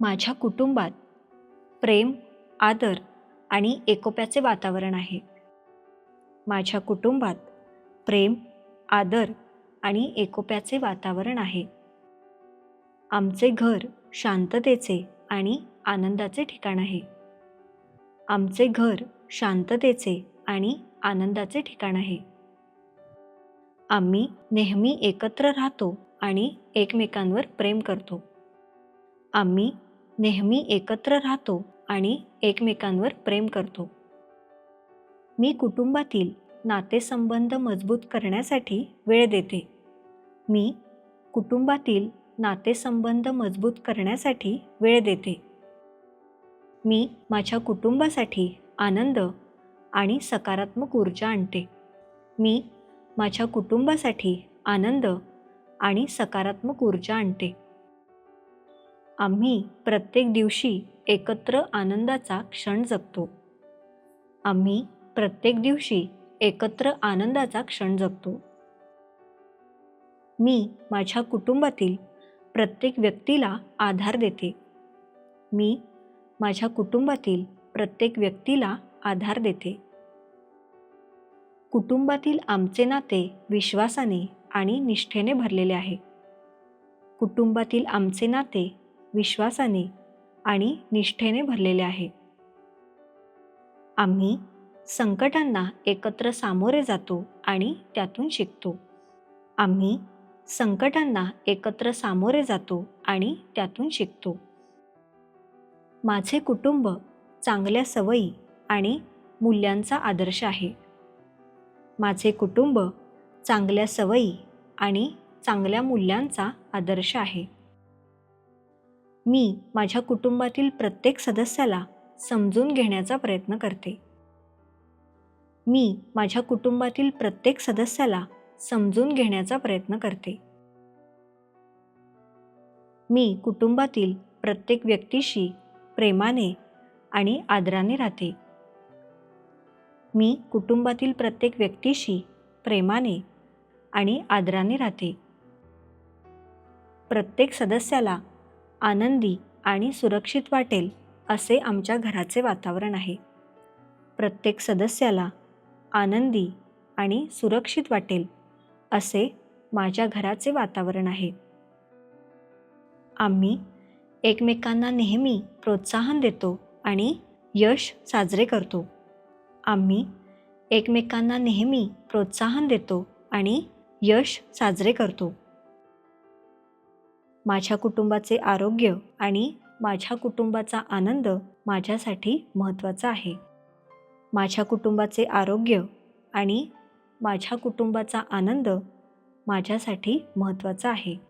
माझ्या कुटुंबात प्रेम आदर आणि एकोप्याचे वातावरण आहे. माझ्या कुटुंबात प्रेम आदर आणि एकोप्याचे वातावरण आहे. आमचे घर शांततेचे आणि आनंदाचे ठिकाण आहे. आमचे घर शांततेचे आणि आनंदाचे ठिकाण आहे. आम्ही नेहमी एकत्र राहतो आणि एकमेकांवर प्रेम करतो. आम्ही नेहमी एकत्र राहतो आणि एकमेकांवर प्रेम करतो. मी कुटुंबातील नातेसंबंध मजबूत करण्यासाठी वेळ देते. मी कुटुंबातील नातेसंबंध मजबूत करण्यासाठी वेळ देते. मी माझ्या कुटुंबासाठी आनंद आणि सकारात्मक ऊर्जा आणते. मी माझ्या कुटुंबासाठी आनंद आणि सकारात्मक ऊर्जा आणते. आम्ही प्रत्येक दिवशी एकत्र आनंदाचा क्षण जगतो. आम्ही प्रत्येक दिवशी एकत्र आनंदाचा क्षण जगतो. मी माझ्या कुटुंबातील प्रत्येक व्यक्तीला आधार देते. मी माझ्या कुटुंबातील प्रत्येक व्यक्तीला आधार देते. कुटुंबातील आमचे नाते विश्वासाने आणि निष्ठेने भरलेले आहे. कुटुंबातील आमचे नाते विश्वासाने आणि निष्ठेने भरलेले आहे. आम्ही संकटांना एकत्र सामोरे जातो आणि त्यातून शिकतो. आम्ही संकटांना एकत्र सामोरे जातो आणि त्यातून शिकतो. माझे कुटुंब चांगल्या सवयी आणि मूल्यांचा आदर्श आहे. माझे कुटुंब चांगल्या सवयी आणि चांगल्या मूल्यांचा आदर्श आहे. मी माझ्या कुटुंबातील प्रत्येक सदस्याला समजून घेण्याचा प्रयत्न करते. मी माझ्या कुटुंबातील प्रत्येक सदस्याला समजून घेण्याचा प्रयत्न करते. मी कुटुंबातील प्रत्येक व्यक्तीशी प्रेमाने आणि आदराने राहते. मी कुटुंबातील प्रत्येक व्यक्तीशी प्रेमाने आणि आदराने राहते. प्रत्येक सदस्याला आनंदी आणि सुरक्षित वाटेल असे आमच्या घराचे वातावरण आहे. प्रत्येक सदस्याला आनंदी आणि सुरक्षित वाटेल असे माझ्या घराचे वातावरण आहे. आम्ही एकमेकांना नेहमी प्रोत्साहन देतो आणि यश साजरे करतो. आम्ही एकमेकांना नेहमी प्रोत्साहन देतो आणि यश साजरे करतो. माझ्या कुटुंबाचे आरोग्य आणि माझ्या कुटुंबाचा आनंद माझ्यासाठी महत्त्वाचा आहे. माझ्या कुटुंबाचे आरोग्य आणि माझ्या कुटुंबाचा आनंद माझ्यासाठी महत्त्वाचा आहे.